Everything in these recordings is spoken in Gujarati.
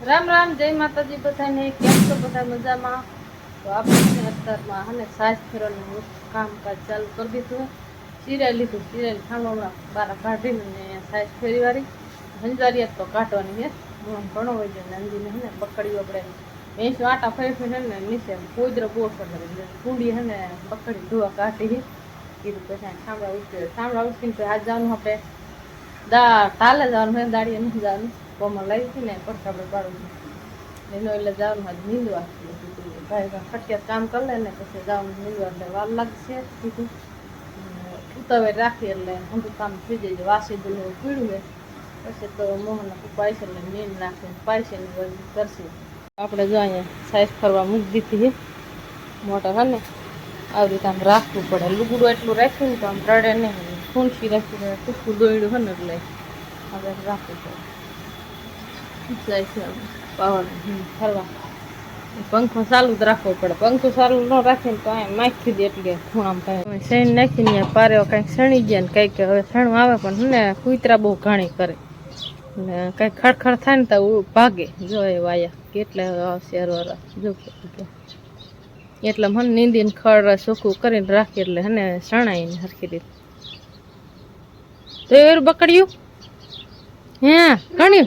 રામ રામ, જય માતાજી બધાને, કેમ છો બધા મજામાં? તો આપણે અત્યારમાં હને સાસ ફેરવાનું કામકાજ ચાલુ કરી દીધું. સિરાય લીધું સિરાય ખાંડોમાં બારા કાઢીને ને સાસ ફેરી વાળી હંજારિયા તો કાઢવાની છે. મોણ ઘણો હોય છે, નંદીને હે ને બકડીઓ આપણે. ભેંસ આટા ફરી ફરી ને, નીચે કુદરો બહુ કરે કુંડી હે ને બકડી ધોવા કાઢી કીધું પછી સાંભળા ઉઠી સાંભળા ઉઠીને પછી આજ જવાનું આપણે. દા, તાલે જવાનું હોય દાડીએ નહીં જવાનું. કોમર લાવી હતી ને પછી આપણે પાડું એનો એટલે જવાનું હોય નીંદવા ભાઈ ખટિયાત કામ કરી લે ને, પછી જવાનું નીંદવા. એટલે વાર લાગશે કીધું ઉતાવે રાખી એટલે ઊંધું કામ થઈ જાય વાસી દૂધ પીડું પછી તો મોહન પાયસે એટલે નીંદ નાખે પાયસે કરશે. આપણે જો અહીંયા સાઈઝ ફરવા મૂકી દીધી મોટર હે ને આવી રીતે આમ રાખવું પડે. લુગડું એટલું રાખ્યું ને તો આમ રડે નહીં. ફૂંસી રાખ્યું ટૂંકું દોયડું હોય ને એટલે. આપણે રાખવું પડે. પંખો ચાલુ જ રાખવો પડે પંખો ચાલુ ન રાખીને તો નાખી દે એટલે ખૂણામાં શેણ નાખીને અહીંયા પારે કાંઈક શણી ગયા ને કંઈક હવે શણું આવે પણ ને કૂતરા બહુ ઘણી કરે ને કંઈક ખડખડ થાય ને તો ભાગે જો એ વાયા કેટલા હરવારા જો એટલે એટલે મને નીંદીને ખડ સુખું કરીને રાખી એટલે હને શણાઈને હરખી દીધું તો એ બકડ્યું હે ઘણી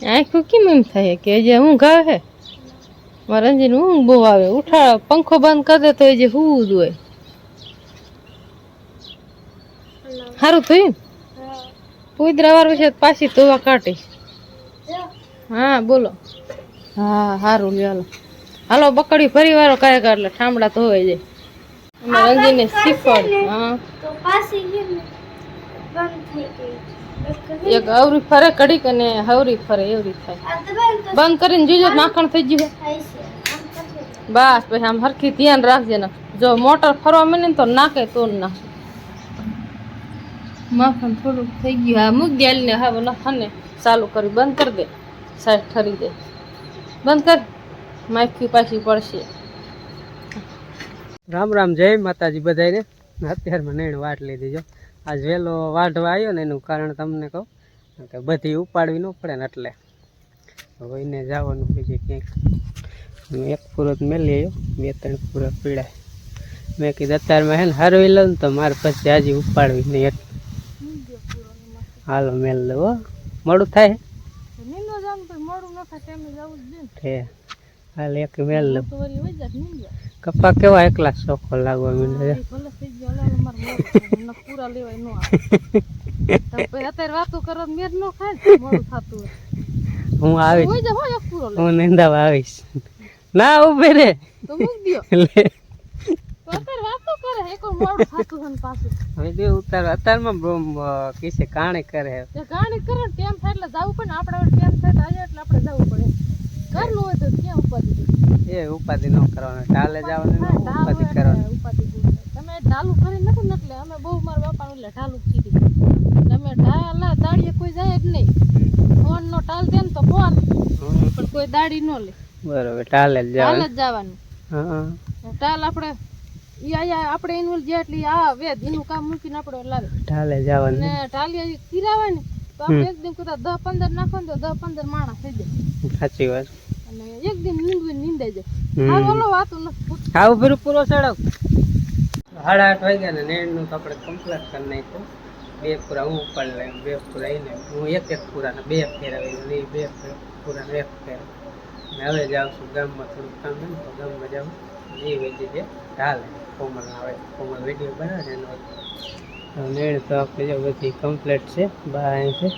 આખું કેમ એમ થાય કે જે હું આવે? મારા રંજીને ઊંઘ બહુ આવે. ઉઠા પંખો બંધ કરી દે તો એ જે હું જ હોય. સારું થયું? પૂદરા વાર વિશે પાછી ધોવા કાઢીશ. હા બોલો. હા સારું લ્યો હાલો. હાલો બકડી ફરી વારો કાંઈ એટલે ઠામડા ધોવાઈ જાય. અમારા રંજીને શીખવાડ. હા. એક અવરી ફરે, કડીક અને હવરી ફરે, એવરી થાય. બંધ કરીને જોજો માખણ થઈ ગયું. બસ, પછી આમ હરખી ધ્યાન રાખજે ને. જો મોટર ફરવા માંડે ને તો નાખે તો ના માખણ થોડુંક થઈ ગયું. હા, મૂક દે ને હવે નખાને ચાલુ કરી. બંધ કરી દે. સાઈડ ઠરી દે. બંધ કર. માખી પાછી પડશે. રામ રામ, જય માતાજી બધાને અત્યારમાં નેણ વાટ લઈ જો. આજ વહેલો વાઢવા આવ્યો ને એનું કારણ તમને કહું કે બધી ઉપાડવી ન પડે ને એટલે. વહીને જવાનું બીજે ક્યાંક. હું એક પૂરો મેલી આવ્યો બે ત્રણ પૂરા પીડાય મેં કીધું અત્યારમાં હે ને હરવી લઉં ને તો મારે પછી હજી ઉપાડવી નહીં એટલે. હાલો મેલ લો હો. મોડું થાય? હાલ એક મેલ લો તો વળી વઈ જાય નીંદવા કપા કેવા એકલા શોખો લાગવા માંડે પૂરા લેવાય નો અત્યારે વાતો કરો મેર નો ખાય મોડું થતું હું આવીશ. હું નિંદાવા આવીશ. ના ઉભે રે. તો વાતો કરે કાણે કરે. ટેમ થાય એટલે જવું પડે આપણે ટેમ થાય એટલે આપણે જવું પડે. ઘરનું હોય તો ક્યાં ઉપાધિ એ ઉપાધિ ન કરવાનું ટાલે જવાનું ઉપાધિ કરવાનું. ઉપાધિ થાય. ઢાલું કરી નથી ને એટલે અમે બહુ મારા બાપાનું એટલે ઢાલું કીધી એટલે અમે ઢાલા દાડીએ કોઈ જાય જ નહીં. ફોન નો ટાલ દે ને તો ફોન પણ કોઈ દાડી ન લે. બરોબર ટાલે જ ટાલ જ જવાનું. હા ટાલ આપણે આપણે એનું જે એટલી આ વેદ એનું કામ મૂકીને આપણે લાવે ટાલે જવાનું. અને ટાલી કિરાવે ને તો આપણે એક દિન કદાચ દસ પંદર નાખો ને તો દસ પંદર માણસ થઈ જાય. સાચી વાત. અને એક દિન નીંદવી નીંદાઈ જાય. આવું ફેર પૂરો ચડાવ. સાડા આઠ વાગ્યા ને નેણનું તો આપણે કમ્પ્લીટ કરી નાખ્યું. બે પૂરા હું ઉપાડી લઈ બે પૂરા એને હું એક એક પૂરાને બે ફેરવી એ બે પૂરાને એક ફેર. ને હવે જાઉં છું ગામમાં થોડુંક કામ ને તો ગામમાં જાઉં. એ વેચી જે ચાલે કોમલ આવે કોમલ વીડિયો બનાવે ને એનો નેણ તો આપણે જો બધી કમ્પ્લીટ છે બા અહીં છે.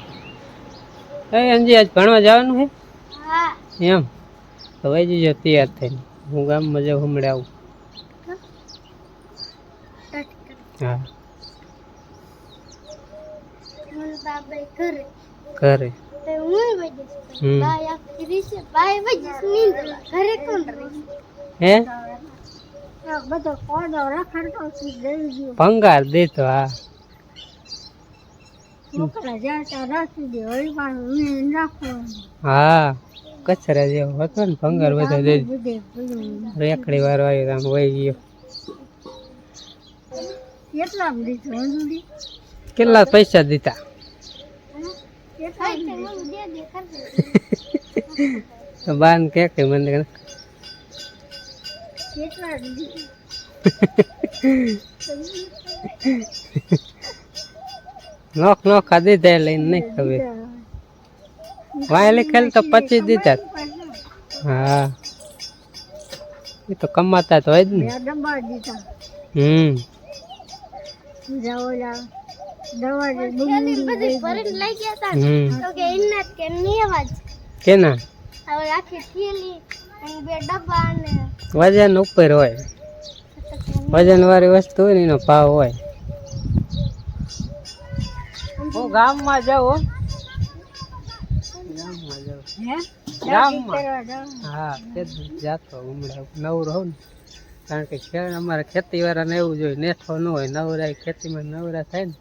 હવે અંજી આજ ભણવા જવાનું છે? એમ? તો વહી જજો તૈયાર થઈને. હું ગામમાં જાઉં હમણાં આવું. હા. ઘરે. હે ભંગાર દેતો હા? હા કચરા જેવો હતો ને ભંગાર બધો દે. રેકડી વાળો આવ્યો આમ વહી ગયો. કેટલા કેટલા પૈસા દીધા? તો બાન કે કે મને નોખ નોખ ખાધી દે લઈને નહીં ખબર. વાયલી ખેલ તો પચી દીધા. હા. એ તો કમાતા તો હોય જ ને. હમ. કેના? વજન ઉપર હોય. વજન વાળી વસ્તુ હોય ને એનો ભાવ હોય. હું ગામમાં જાઉં ગામમાં? જાઉં ગામમાં. હા તે જાતો હમણાં નવરો ને. કારણ કે અમારે ખેતી વાળાને એવું જોઈએ, નેઠો ન હોય, નવરાય, ખેતીમાં નવરા થાય ને,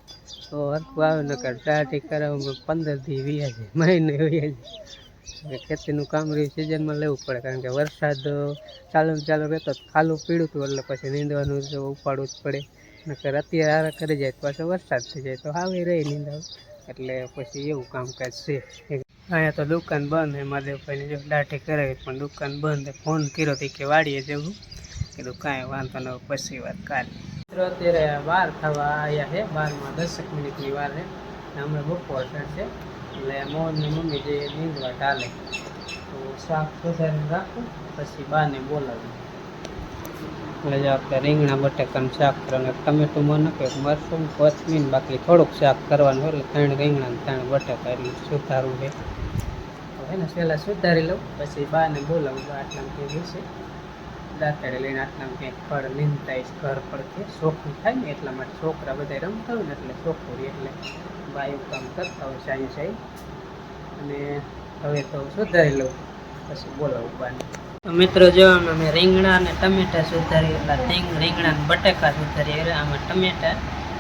તો હરકું આવે ને કે ટાટી કરાવવામાં પંદર દી વ્યાજ મહિને વીયા ખેતીનું કામ રહ્યું, સિઝનમાં લેવું પડે, કારણ કે વરસાદ ચાલુ ચાલુ રહેતો ખાલું પીડું હતું, એટલે પછી નીંદવાનું ઉપાડવું જ પડે. નકર અત્યારે હારા કરી જાય, તો પાછો વરસાદ થઈ જાય, તો આવી રહી નીંદાવ એટલે પછી એવું કામકાજ છે. અહીંયા તો દુકાન બંધ એ મહાદેવભાઈની જો દાઢી કરાવી, પણ દુકાન બંધ ફોન કર્યો હતી કે વાડીએ જવું. કીધું, કાંઈ વાંધો ન પછી વાત કાલે. મિત્રો અત્યારે બાર થવા આવ્યા છે, બારમાં દસેક મિનિટની વાર છે. હમણાં બપોર છે એટલે મોહનની મમ્મી જે નીંદવા ટાલે તો શાક સુધારીને રાખું, પછી બાને બોલાવી. રીંગણા, બટાકાનું શાક કરવાનું. ટમેટું મને કે મરસું કોથમીર, બાકી થોડુંક શાક કરવાનું એટલે ત્રણ રીંગણા ત્રણ બટેકા એટલે સુધારવું છે. એને પહેલાં સુધારી લઉં, પછી બાને બોલાવું બા કે દિવસે દાંતડે લઈને આટલા ક્યાંક ફળ લીનતા ઘર પડખે શોખું થાય ને એટલા માટે છોકરા બધા રમતા હોય ને એટલે શોખું રહી એટલે બા એવું કામ કરતા હોય સાંઈ સાંઈ. અને હવે તો સુધારી લઉં પછી બોલાવું બાને. મિત્રો જો અમે રીંગણા અને ટમેટા સુધારી એટલે રીંગ રીંગણા અને બટાકા સુધારી એટલે આમાં ટમેટા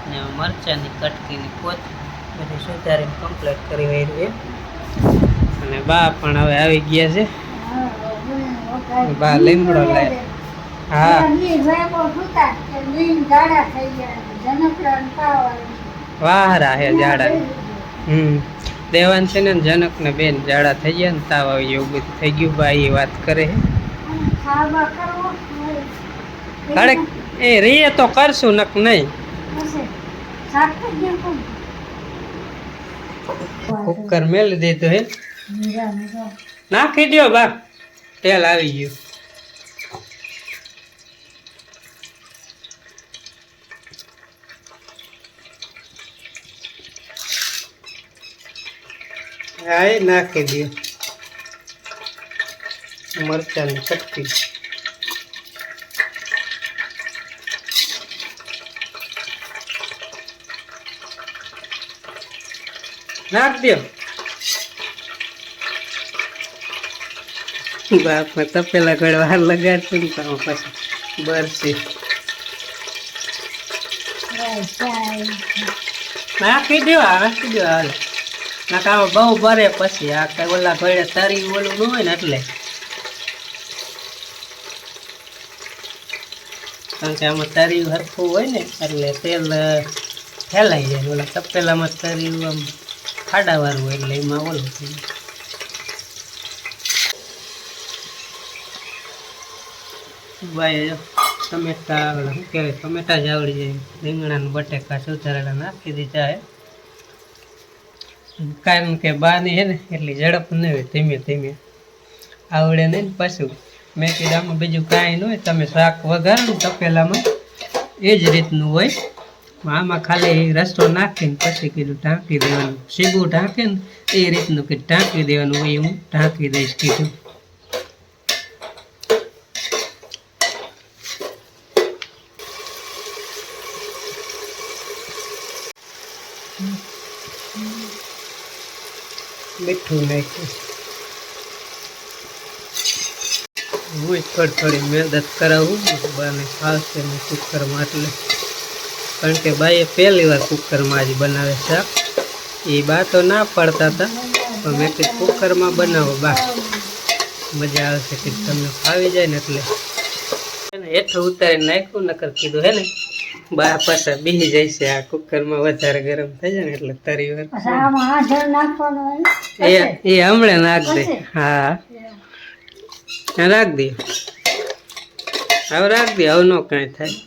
ને મરચાંની કટકીની કોથ બધી સુધારીને કમ્પ્લીટ કરી વાળી અને બા પણ હવે આવી ગયા છે. બા લીમડો લે હા. વાહરા હે જાડા. હમ. દેવાન છે ને જનક ને બેન જાડા થઈ ગયા ને તાવ આવી એવું બધું થઈ ગયું ભાઈ એ વાત કરે અરે એ રીએ તો કરશું નક નહીં. કુકર મેલી દીધું હે. નાખી દ્યો બા. તેલ આવી ગયું. હા એ નાખી દો. મરચાંની કટકી નાખ દે. બાપમાં તપેલા ઘડવા વાર લગાડશું ને તો પછી બરશે નાખી દેવા નાખી દેવા હાલ. નાકામાં બહુ ભરે પછી. આ કઈ ઓલા ભરે તરી ઓલું ન હોય ને એટલે. કારણ કે આમાં તરી હરખું હોય ને, એટલે તેલ ફેલાઈ જાય ઓલા તપેલામાં તરી આમ ખાડાવાળું હોય એટલે એમાં ઓલું થાય ભાઈ ટમેટા શું કહેવાય? ટમેટા જ આવડી જાય. રીંગણા બટેકા સુધારેલા નાખી દીધા હે. કારણ કે બાની હે ને, એટલી ઝડપ ન હોય, ધીમે ધીમે. આવડે નહીં ને પાછું. મેં કીધું આમાં બીજું કાંઈ ન હોય, તમે શાક વઘારો ને તપેલામાં. એ જ રીતનું હોય. આમાં ખાલી રસ્તો નાખીને પછી કીધું ઢાંકી દેવાનું. સીબું ઢાંકે ને, એ રીતનું કે ઢાંકી દેવાનું હોય હું ઢાંકી દઈશ કીધું. મીઠું નાખ્યું હું થોડી થોડી મહેનત કરાવું, બાને ફાવશે ને કુકરમાં એટલે કારણ કે બાઈએ પહેલી વાર કુકરમાં જ બનાવે શાક એ બા તો ના પાડતા હતા, પણ મેં કે કુકરમાં બનાવો બા. મજા આવશે કે તમને ફાવી જાય ને એટલે. એને હેઠળ ઉતારી નાખ્યું, નકર કીધું હે ને બા પાછા બીહી જાય છે. આ કુકરમાં વધારે ગરમ થઈ જાય ને એટલે તરી વાર. એ હમણે નાખ દે. હા. રાખ દે. હવે રાખ દે હવે નો કાંઈ થાય.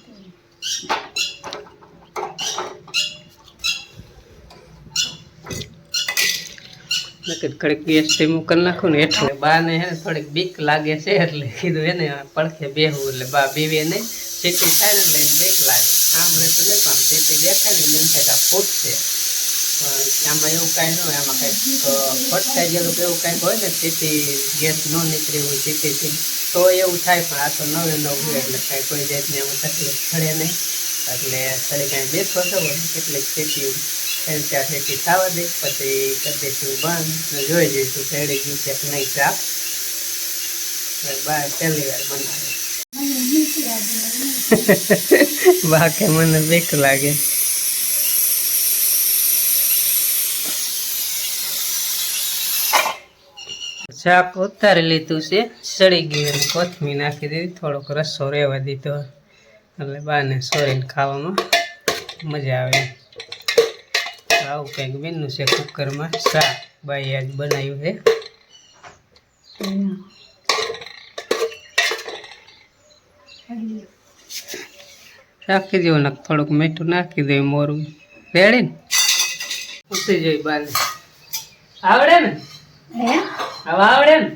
કડક ગેસથી કરી નાખું ને એટલે બા ને થોડીક બીક લાગે છે એટલે કીધું એને પડખે બેહવું એટલે બા બેવે નહીં. સીટી થાય ને એટલે એને બીક લાગે સાંભળે તો નહીં પણ સીટી દેખાય ને એમ થાય ફૂટશે આમાં એવું કાંઈ ન હોય, આમાં કાંઈક ફટકાઈ ગયેલું એવું કાંઈક હોય ને સીટી ગેસ ન નીકળી હોય સીટીથી તો એવું થાય, પણ આ તો નવે નવું એટલે કાંઈ કોઈ જાતની આમાં તકલીફ પડે નહીં. એટલે થોડી કાંઈ બેસો છો કેટલીક સીટી ચાર સીટી થવા દે, પછી કરી દઈશું બંધ જોઈ જઈશું ચડી ગયું કે નહીં ચા હવે બા પહેલી વાર બનાવે લાગે. બા કે મને બીક લાગે. શાક ઉતારી લીધું છે, સડી ગયું કોથમી નાખી દીધી, થોડોક રસો રહેવા દીધો. એટલે બાને સોરીને ખાવામાં મજા આવે. આવું કંઈક બેનનું છે કુકરમાં. શાક બાઈ આજ બનાવ્યું છે. રાખી દેવો ને થોડુંક મીઠું નાખી દે મોરું. રેડી ને? ઉતરી જોઈ બાને. આવડે ને? હવે આવડે ને?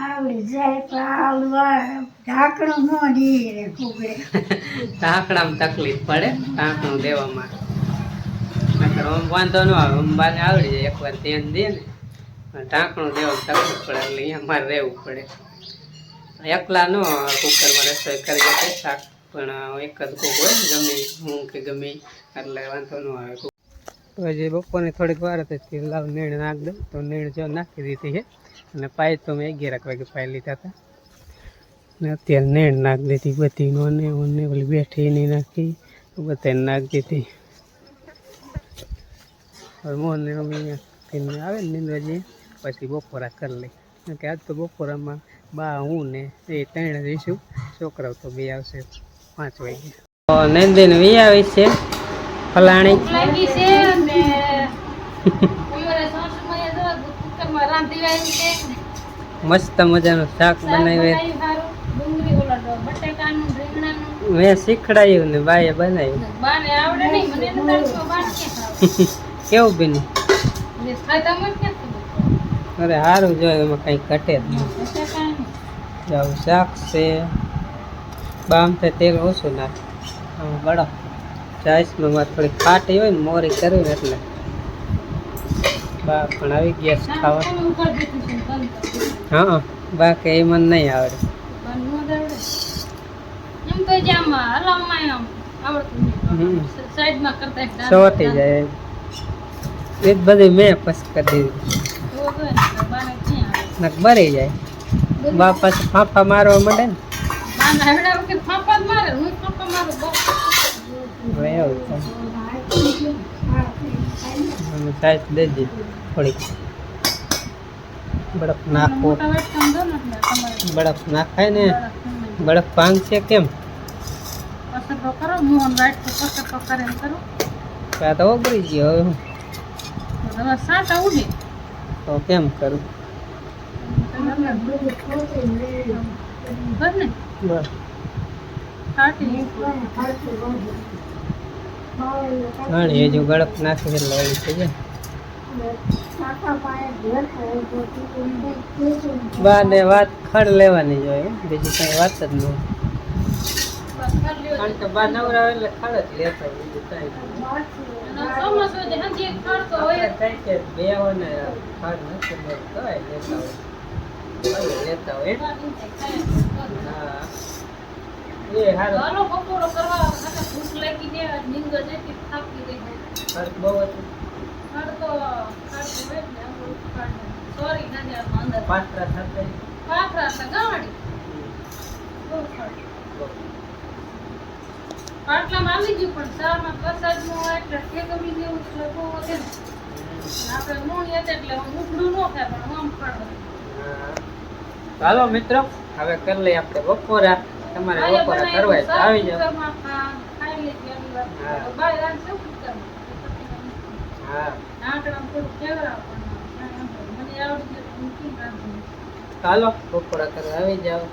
આવડી જાય પણ આવડું ઢાંકણું ન દઈએ રે કુકડે. ઢાંકણામાં તકલીફ પડે ઢાંકણું દેવામાં. નકર આમ વાંધો ન આવે આમ બાને આવડી જાય એકવાર ધ્યાન દે ને. ઢાંકણું દેવામાં તકલીફ પડે એટલે અહીંયા મારે રહેવું પડે. એકલા નો કુકરમાં રસોઈ કરી શકે શાક પણ એક જ કોક હોય, ગમે હું કે ગમે, એટલે વાંધો ન આવે તો હજી થોડીક વાર હતી, લાવ નીણ નાખ દઉં, તો નીણ જો નાખી દીધી છે, અને પાય તો મેં અગિયાર વાગે પાય લીધા હતા. ને અત્યારે નેણ નાખી દીધી બધી નોને ઓને ઓલી બેઠી નહીં નાખી બધાને નાખી દીધી. હવે મોહનને મમ્મી આવે ને નિંદ્રજી, પછી બપોરા કરી લઈ કે આજ તો બપોરામાં બા, હું ને એ ત્રણ જઈશું છોકરાઓ તો બે આવશે. પાંચ વાગે નંદન નંદીને વી આવી છે ફલાણી. મસ્ત મજાનું શાક રીંગણાનું. મેં શીખડાયું ને બાએ બનાવ્યું. બાને આવડે નહીં મને એનું તડકો બાર ક્યાં ખાવ? કેવું બીનું ને ખાધામાં જ ક્યાંથી અરે સારું જો એમાં કંઈ ઘટે જ નહીં. શાક છે. બામ તે તેલ ઓછું નાખ. આમ બળો. ચાઈસમાં થોડી ખાટી હોય ને મોરી કરવી એટલે. બા પણ આવી ગયા છે ખાવા. હા બાકી એ મને નહીં આવડે. સોટી જાય એ જ બધી મેં પછી કરી દીધી. બરી જાય. બા પછી ફાંફા મારવા માંડે ને. સાઈઝ દેજે થોડીક. બરફ નાખવો મોટા વાટકામાં દો ને એટલે તમારે બરફ નાખાય ને. બરફ નહીં. બરફ કેમ તો ઓગળી ગયો હવે તો કેમ કરું? બસ ને બસ હજુ ગળપ નાખી એટલે ઓલી થઈ જાય. બા ને વાત ખડ લેવાની જોઈએ બીજી કઈ વાત જ નહીં. કારણ કે બા નવરા હોય એટલે ખડ જ લેતા હોય, બીજું કાંઈ બે ખડ નથી લેતા હોય. પાટલામાં આવી ગયું પણ શાળામાં વરસાદનું હોય એટલે ઠેકવી જેવું એટલે બહુ વધે આપણે મૂણી એટલે હું. ઉઘડું ન થાય પણ આમ ખડ હા. ચાલો મિત્રો હવે કરી લઈએ આપણે બપોરા. તમારે બપોરા કરવા તો આવી જાઓ. હાલો બપોરા કરવા આવી જાઓ.